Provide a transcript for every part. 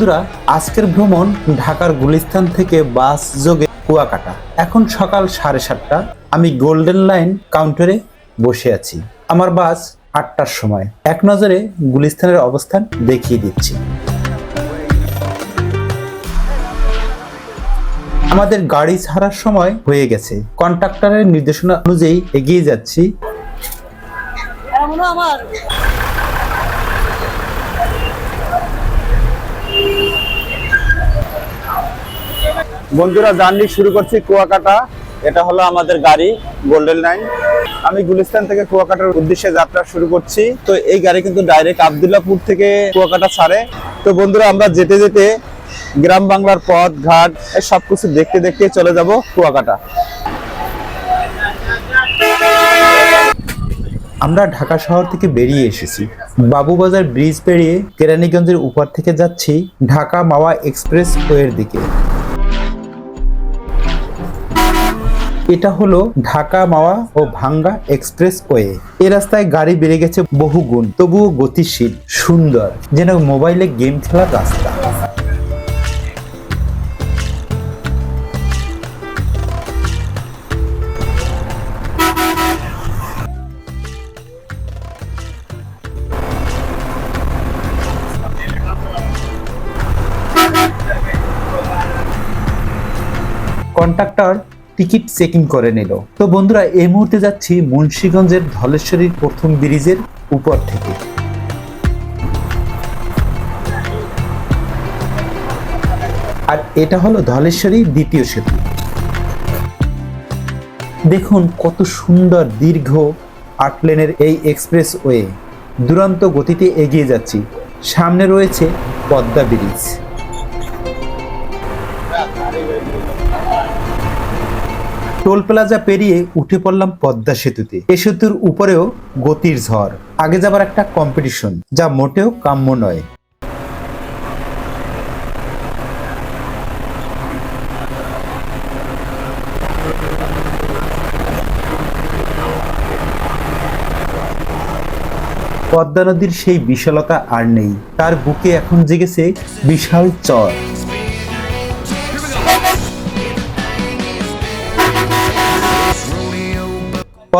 বন্ধুরা, আজকের ভ্রমণ ঢাকার গুলিস্তান থেকে বাস যোগে কুয়াকাটা। এখন সকাল সাড়ে সাতটা। আমি গোল্ডেন লাইন কাউন্টারে বসে আছি। আমার বাস আটটার সময়। এক নজরে গুলিস্তানের অবস্থান দেখিয়ে দিচ্ছি। আমাদের গাড়ি ছাড়ার সময় হয়ে গেছে। কন্ট্রাক্টরের নির্দেশনা অনুযায়ী এগিয়ে যাচ্ছি। আমার। বন্ধুরা, জার্নি শুরু করছি কুয়াকাটা। এটা হলো আমাদের গাড়ি গোল্ডেন লাইন আমি গুলিস্তান থেকে কুয়াকাটার উদ্দেশ্যে যাত্রা শুরু করছি। তো এই গাড়ি কিন্তু ডাইরেক্ট আবদুল্লাপুর থেকে কুয়াকাটা ছাড়ে। তো বন্ধুরা, আমরা যেতে যেতে গ্রাম বাংলার পথ, ঘাট, এই সবকিছু দেখতে দেখতে চলে যাব কুয়াকাটা। আমরা ঢাকা শহর থেকে বেরিয়ে এসেছি। বাবুবাজার ব্রিজ পেরিয়ে কেরানীগঞ্জের উপর থেকে যাচ্ছি ঢাকা মাওয়া এক্সপ্রেস ওয়ের দিকে। এটা হলো ঢাকা মাওয়া ও ভাঙ্গা এক্সপ্রেস ওয়ে এ রাস্তায় গাড়ি বেড়ে গেছে বহু গুণ, তবুও গতিশীল, সুন্দর, যেন মোবাইলে গেম খেলার রাস্তা। কন্ট্রাক্টর টিকিট চেকিং করে নিল। তো বন্ধুরা, এই মুহূর্তে যাচ্ছি মুন্সীগঞ্জের ধলেশ্বরীর প্রথম ব্রিজের উপর থেকে। আর এটা হলো ধলেশ্বরী দ্বিতীয় সেতু। দেখুন কত সুন্দর, দীর্ঘ আট লেনের এই এক্সপ্রেস ওয়ে দুরন্ত গতিতে এগিয়ে যাচ্ছি। সামনে রয়েছে পদ্মা ব্রিজ। টোল প্লাজা পেরিয়ে উঠে পড়লাম পদ্মা সেতুতে। এ সেতুর উপরেও গতির ঝড়। আগে যাবার একটা কম্পিটিশন যা মোটেও কাম্য নয়। পদ্মা নদীর সেই বিশালতা আর নেই। তার বুকে এখন জেগেছে বিশাল চর।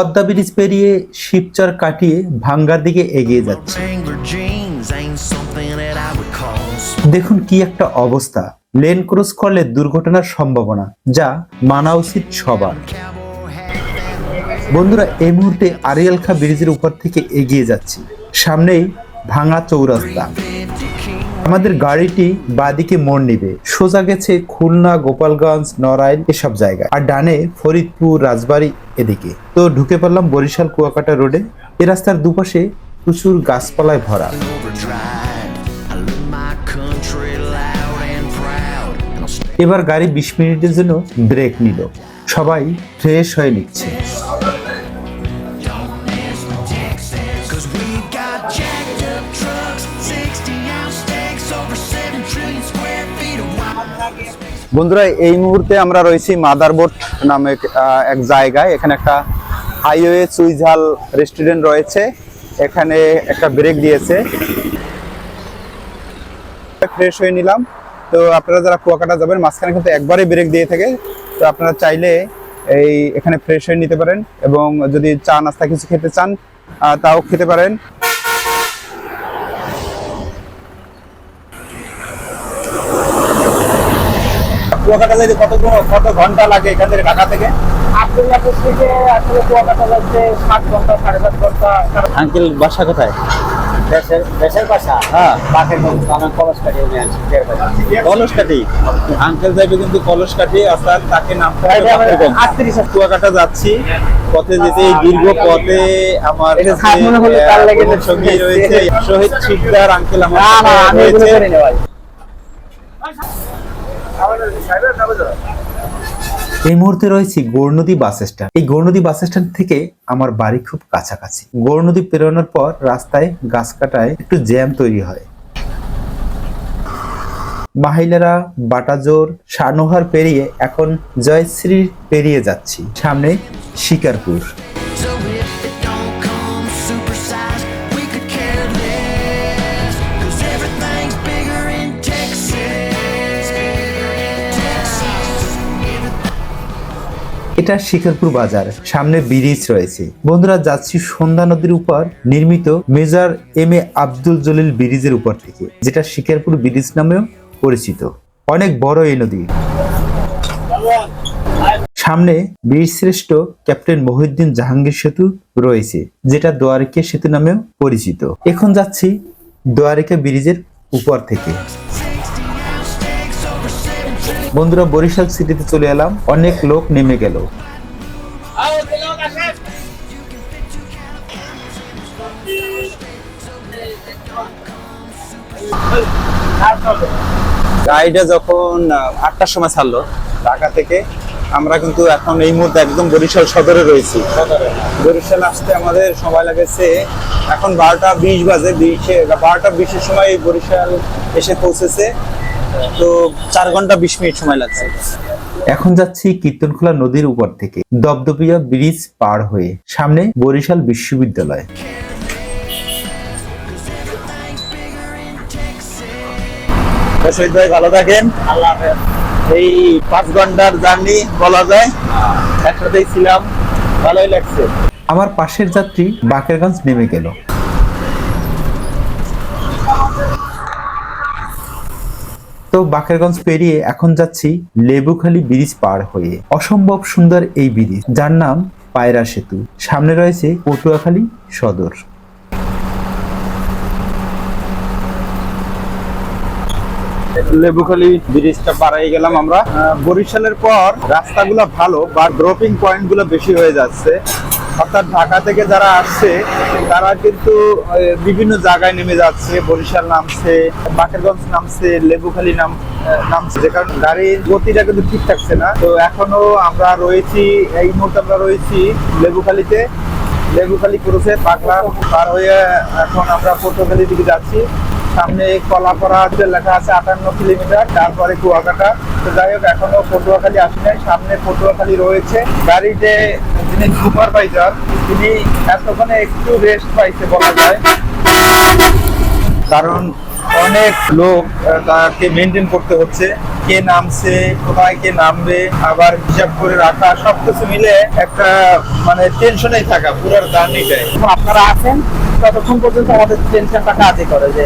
পদ্মা ব্রিজ পেরিয়ে শিবচর কাটিয়ে ভাঙ্গার দিকে এগিয়ে যাচ্ছে। দেখুন কি একটা অবস্থা। লেন ক্রস করলে দুর্ঘটনার সম্ভাবনা, যা মানা উচিত সবার বন্ধুরা, এই মুহূর্তে আরিয়াল খা ব্রিজের উপর থেকে এগিয়ে যাচ্ছি। সামনেই ভাঙা চৌরাস্তা। আমাদের গাড়িটি বাদিকে মোড় নিবে। সোজা গেছে খুলনা, গোপালগঞ্জ, নড়াইল এসব জায়গায়। আর ডানে ফরিদপুর, রাজবাড়ি এদিকে। তো ঢুকে পড়লাম বরিশাল কুয়াকাটা রোডে। এ রাস্তার দুপাশে প্রচুর গাছপালায় ভরা। এবার গাড়ি বিশ মিনিটের জন্য ব্রেক নিল। সবাই ফ্রেশ হয়ে নিচ্ছে। বন্ধুরা, এই মুহূর্তে আমরা রয়েছি মাদারবোট নামে এক জায়গায়। এখানে একটা হাইওয়ে সুইঝাল রেস্টুরেন্ট রয়েছে। এখানে একটা ব্রেক দিয়েছে। ফ্রেশ হয়ে নিলাম। তো আপনারা যারা কুয়াকাটা যাবেন, মাঝখানে কিন্তু একবারই ব্রেক দিয়ে থাকে। তো আপনারা চাইলে এই এখানে ফ্রেশ হয়ে নিতে পারেন। এবং যদি চা নাস্তা কিছু খেতে চান তাও খেতে পারেন। কুয়াকাটা যাইতে কত কত ঘণ্টা লাগে এখান থেকে ঢাকা থেকে? আব্দুল্লাপুর থেকে আসলে কুয়াকাটা যাচ্ছে সাত ঘণ্টা সাড়ে সাত ঘণ্টা আঙ্কেল বাসা কোথায়? দেশের দেশের বাসা? হ্যাঁ। মধ্যে আমার কলেজ কাটিয়ে নিয়ে আসছি দেড় বাজে। কলস কাটি আঙ্কেল যাইবে কিন্তু কলস কাটি অর্থাৎ তাকে নামতে। আটত্রিশ কুয়াকাটা যাচ্ছি পথে যেতে এই দীর্ঘ পথে আমার মনে সঙ্গী রয়েছে। শহীদ শিকদার আঙ্কেল আমার আমি রয়েছে। এই মুহূর্তে রয়েছি গৌরনদী বাস স্ট্যান্ড। এই গৌরনদী বাস স্ট্যান্ড থেকে আমার বাড়ি খুব কাছাকাছি। গৌরনদী পেরোনোর পর রাস্তায় গাছ কাটায় একটু জ্যাম তৈরি হয়। মাহিলারা বাটাজোর সানোহার পেরিয়ে এখন জয়শ্রী পেরিয়ে যাচ্ছি। সামনে শিকারপুর। এটা শিকারপুর বাজার। সামনে ব্রিজ রয়েছে। বন্ধুরা, যাচ্ছি সন্ধ্যা নদীর উপর, নির্মিত major M A Abdul Jalil ব্রিজের উপর থেকে, যেটা শিকারপুর ব্রিজ নামেও পরিচিত। অনেক বড় এই নদী। সামনে বীরশ্রেষ্ঠ ক্যাপ্টেন মহিউদ্দিন জাহাঙ্গীর সেতু রয়েছে, যেটা দোয়ারিকা সেতু নামেও পরিচিত। এখন যাচ্ছি দোয়ারিকা ব্রিজের উপর থেকে। বন্ধুরা, বরিশাল সিটিতে চলে এলাম। অনেক লোক নেমে গেল। গাড়িটা যখন আটটার সময় ছাড়লো, ঢাকা থেকে, আমরা কিন্তু এখন এই মুহূর্তে একদম বরিশাল সদরে রয়েছি। বরিশাল আসতে আমাদের সময় লাগেছে এখন বারোটা বিশ বাজে, বিশে বারোটা বিশের সময় বরিশাল এসে পৌঁছেছে। তো চার ঘণ্টা বিশ মিনিট সময় লাগছে। এখন যাচ্ছি কীর্তনখোলা নদীর উপর থেকে। দপদপিয়া ব্রিজ পার হয়ে সামনে বরিশাল বিশ্ববিদ্যালয়। শহীদ ভাই ভালো থাকেন। আল্লাহ এই পাঁচ ঘণ্টার জার্নি বলা যায়। একসাথেই ছিলাম। ভালোই লাগছে। আমার পাশের যাত্রী বাকেরগঞ্জ নেমে গেল। তো বাকেরগঞ্জ পেরিয়ে এখন যাচ্ছি লেবুখালী ব্রিজ পার হয়ে। অসম্ভব সুন্দর এই ব্রিজ, যার নাম পায়রা সেতু। সামনে রয়েছে পটুয়াখালী সদর। লেবুখালী ব্রিজটা পাড়াই গেলাম আমরা। বরিশালের পর রাস্তাগুলো ভালো বা ড্রপিং পয়েন্টগুলো বেশি হয়ে যাচ্ছে। অর্থাৎ ঢাকা থেকে যারা আসছে, তারা কিন্তু বিভিন্ন জায়গায় নেমে যাচ্ছে। বরিশাল নামছে, বাকেরগঞ্জ নামছে, লেবুখালী নাম নামছে। যে কারণে গাড়ির গতিটা কিন্তু ঠিক থাকছে না। তো এখনও আমরা রয়েছি, এই মুহূর্তে আমরা রয়েছি লেবুখালীতে। লেবুখালী ক্রুসে পাকলা পার হয়ে এখন আমরা পটুয়াখালীর দিকে যাচ্ছি। সামনে কলাপাড়া যে লেখা আছে আটান্ন কিলোমিটার তারপরে কুয়াকাটা। তো যাই হোক, এখনও পটুয়াখালী আসি নাই। সামনে পটুয়াখালী রয়েছে। গাড়িতে যিনি সুপারভাইজার, তিনি এতক্ষণে একটু রেস্ট পাইছে বলা যায়। কারণ অনেক লোক তাকে মেনটেন করতে হচ্ছে। কে নামছে, কোথায় কে নামবে, আবার হিসাব করে রাখা, সবকিছু মিলে একটা মানে টেনশনেই থাকা, পুরো জার্নিটাই আপনারা আছেন, ততক্ষণ পর্যন্ত আমাদের টেনশনটা কাজে করে যে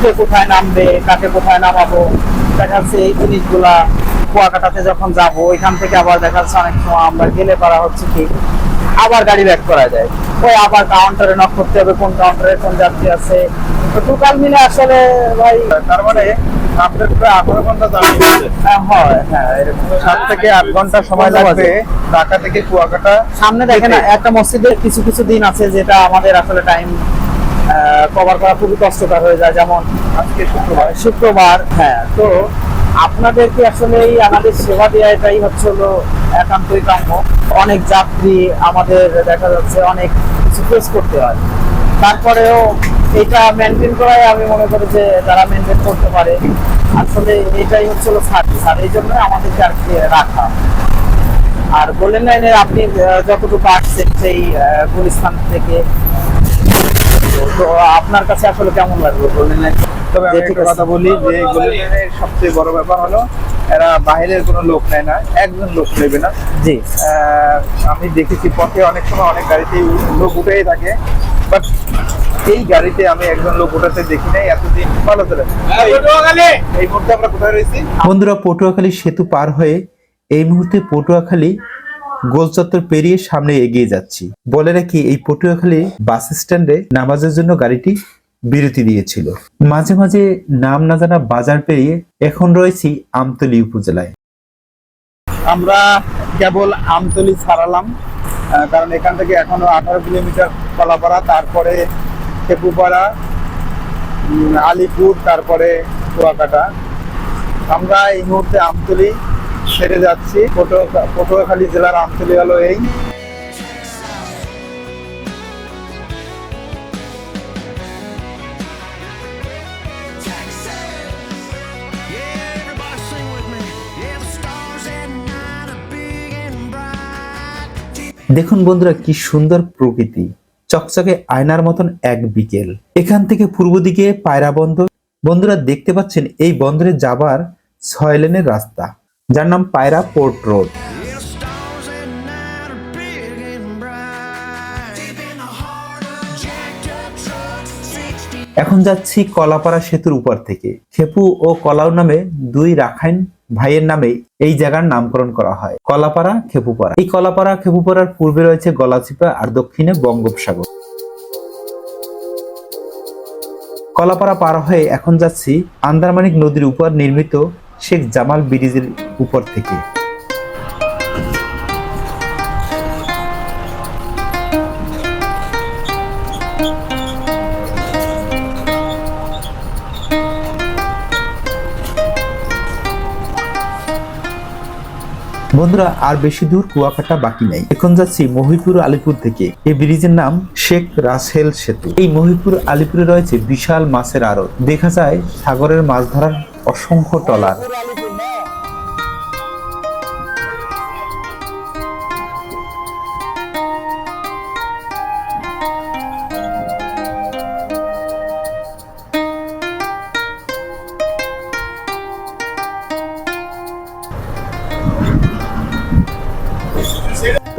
কে কোথায় নামবে, কাকে কোথায় নামাবো, দেখা যাচ্ছে এই জিনিসগুলা কুয়াকাটাতে যখন যাব ওইখান থেকে আবার দেখা যাচ্ছে অনেক সময় আমরা গেলে পারা হচ্ছে কি আবার গাড়ি ব্যাক করা যায়। ওই আবার কাউন্টারে নক করতে হবে কোন কাউন্টারে কোন যাত্রী আছে। তো টোটাল মিলে আসলে ভাই তার মানে আপনার প্রায় আঠারো ঘণ্টা জার্নি হ্যাঁ, হয় হ্যাঁ এরকম। সাত থেকে আট ঘণ্টা সময় বন্ধ লাগবে ঢাকা থেকে কুয়াকাটা সামনে দেখেন। একটা মসজিদের কিছু কিছু দিন আছে যেটা আমাদের আসলে টাইম কভার করা খুবই কষ্টকর হয়ে যায়। যেমন আজকে শুক্রবার। শুক্রবার হ্যাঁ তো আপনাদেরকে আসলে এই আমাদের সেবা দেওয়া এটাই হচ্ছে হলো একান্তই কাম্য অনেক যাত্রী আমাদের দেখা যাচ্ছে অনেক কিছু ফেস করতে হয়। তারপরেও এটা মেনটেন করাই আমি মনে করি যে যারা মেনটেন করতে পারে। আসলে এটাই হচ্ছে হলো সার্ভিস আর এই জন্যই আমাদেরকে আর কি রাখা। আর গোল্ডেন লাইনের আপনি যতটুকু আসছেন সেই আহ, গুলিস্তান থেকে তো আপনার কাছে আসলে কেমন লাগল গোল্ডেন লাইন তবে আমি একটা কথা বলি যে গোল্ডেনের সবচেয়ে বড় ব্যাপার হলো এরা বাইরের কোনো লোক নেয় না একজন লোক নেবে না। জি। আহ, আমি দেখেছি পথে অনেক সময় অনেক গাড়িতেই লোক উঠেই থাকে বাট এই গাড়িতে আমি একজন লোক উঠাতে দেখি নাই এতদিন ভালো চলে। এই মুহূর্তে আমরা কোথায় রয়েছি? বন্ধুরা পটুয়াখালী সেতু পার হয়ে এই মুহূর্তে পটুয়াখালী গোলচত্বর পেরিয়ে সামনে এগিয়ে যাচ্ছি। বলে রাখি এই পটুয়াখালী বাস স্ট্যান্ডে নামাজের জন্য গাড়িটি বিরতি দিয়েছিল। মাঝে মাঝে নাম না জানা বাজার পেরিয়ে এখন রয়েছি আমতলি উপজেলায়। আমরা কেবল আমতলি ছাড়ালাম কারণ এখান থেকে এখনও আঠারো কিলোমিটার কলাপাড়া তারপরে খেপুপাড়া উম, আলিপুর তারপরে কুয়াকাটা। আমরা এই মুহূর্তে আমতলি ছেড়ে যাচ্ছি পটুয়াখালী জেলার আমতলি হলো এই। দেখুন বন্ধুরা কি সুন্দর প্রকৃতি। চকচকে আয়নার মতন এক বিকেল। এখান থেকে পূর্ব দিকে পায়রা বন্দর। বন্ধুরা দেখতে পাচ্ছেন এই বন্দরে যাবার ছয় লেনের রাস্তা। যার নাম পায়রা পোর্ট রোড। এখন যাচ্ছি কলাপাড়া সেতুর উপর থেকে। খেপু ও কলাউ নামে দুই রাখাইন ভাইয়ের নামে এই জায়গার নামকরণ করা হয়। কলাপাড়া, খেপুপাড়া। এই কলাপাড়া, খেপুপাড়ার পূর্বে রয়েছে গলাচিপা আর দক্ষিণে বঙ্গোপসাগর। কলাপাড়া পার হয়ে এখন যাচ্ছি আন্দারমানিক নদীর উপর নির্মিত শেখ জামাল ব্রিজের উপর থেকে। বন্ধুরা, আর বেশি দূর কুয়াকাটা বাকি নেই। এখন যাচ্ছি মহিপুর আলিপুর থেকে। এই ব্রিজের নাম শেখ রাসেল সেতু। এই মহিপুর আলিপুরে রয়েছে বিশাল মাছের আড়ত। দেখা যায় সাগরের মাছ ধরার অসংখ্য টলার।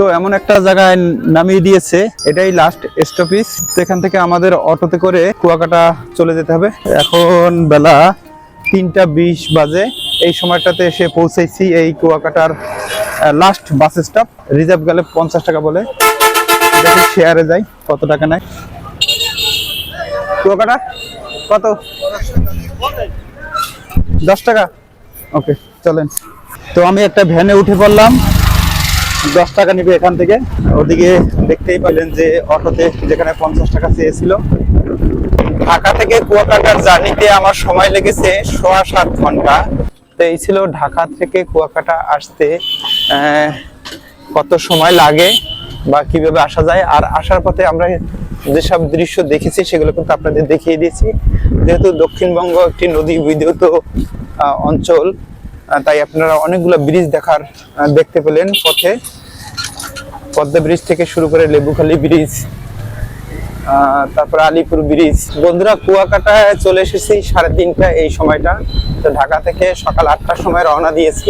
তো এমন একটা জায়গায় নামিয়ে দিয়েছে। এটাই লাস্ট স্টপেজ তো এখান থেকে আমাদের অটোতে করে কুয়াকাটা চলে যেতে হবে। এখন বেলা তিনটা বিশ বাজে। এই সময়টাতে এসে পৌঁছেছি এই কুয়াকাটার লাস্ট বাস স্টপ রিজার্ভ গেলে পঞ্চাশ টাকা বলে। শেয়ারে যাই, কত টাকা নেয়। কুয়াকাটা? কত? দশ টাকা? ওকে চলেন। তো আমি একটা ভ্যানে উঠে পড়লাম। দশ টাকা নিবে এখান থেকে। ওদিকে দেখতেই পেলেন যে অটোতে যেখানে পঞ্চাশ টাকা চেয়েছিল। ঢাকা থেকে কুয়াকাটার জার্নিতে আমার সময় লেগেছে সোয়া সাত ঘণ্টা। তো এই ছিল ঢাকা থেকে কুয়াকাটা আসতে কত সময় লাগে বা কীভাবে আসা যায়। আর আসার পথে আমরা যেসব দৃশ্য দেখেছি, সেগুলো কিন্তু আপনাদের দেখিয়ে দিয়েছি। যেহেতু দক্ষিণবঙ্গ একটি নদী বিদ্যুত অঞ্চল তাই আপনারা অনেকগুলো ব্রিজ দেখার দেখতে পেলেন পথে। পদ্মা ব্রিজ থেকে শুরু করে লেবুখালী ব্রিজ তারপরে আলিপুর ব্রিজ। বন্ধুরা, কুয়াকাটায় চলে এসেছি সাড়ে তিনটা এই সময়টা। তো ঢাকা থেকে সকাল আটটার সময় রওনা দিয়েছি।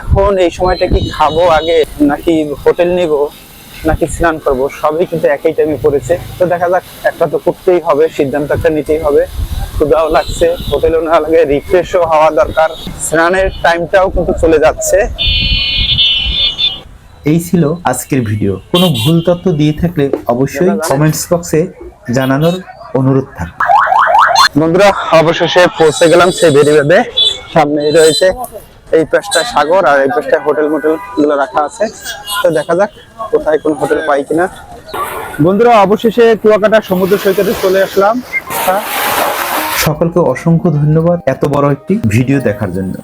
এখন এই সময়টা কি খাব আগে, নাকি হোটেল নিব, নাকি স্নান করব? সবই কিন্তু একই টাইমে পড়েছে। তো দেখা যাক, একটা তো করতেই হবে সিদ্ধান্ত একটা নিতেই হবে। ক্ষুদাও লাগছে হোটেলও না লাগে রিফ্রেশও হওয়া দরকার। স্নানের টাইমটাও কিন্তু চলে যাচ্ছে। এই ছিল আজকের ভিডিও। কোনো ভুল তথ্য দিয়ে থাকলে অবশ্যই কমেন্টস বক্সে জানানোর অনুরোধ থাকবে বন্ধুরা অবশেষে পৌঁছে গেলাম সেই সামনে রয়েছে এই পাশটা সাগর আর এই পাশটা হোটেল মোটেলগুলো রাখা আছে। তো দেখা যাক কোথায় কোন হোটেল পাই কিনা। বন্ধুরা অবশেষে কুয়াকাটা সমুদ্র সৈকতে চলে আসলাম। হ্যাঁ সকলকে অসংখ্য ধন্যবাদ এত বড় একটি ভিডিও দেখার জন্য।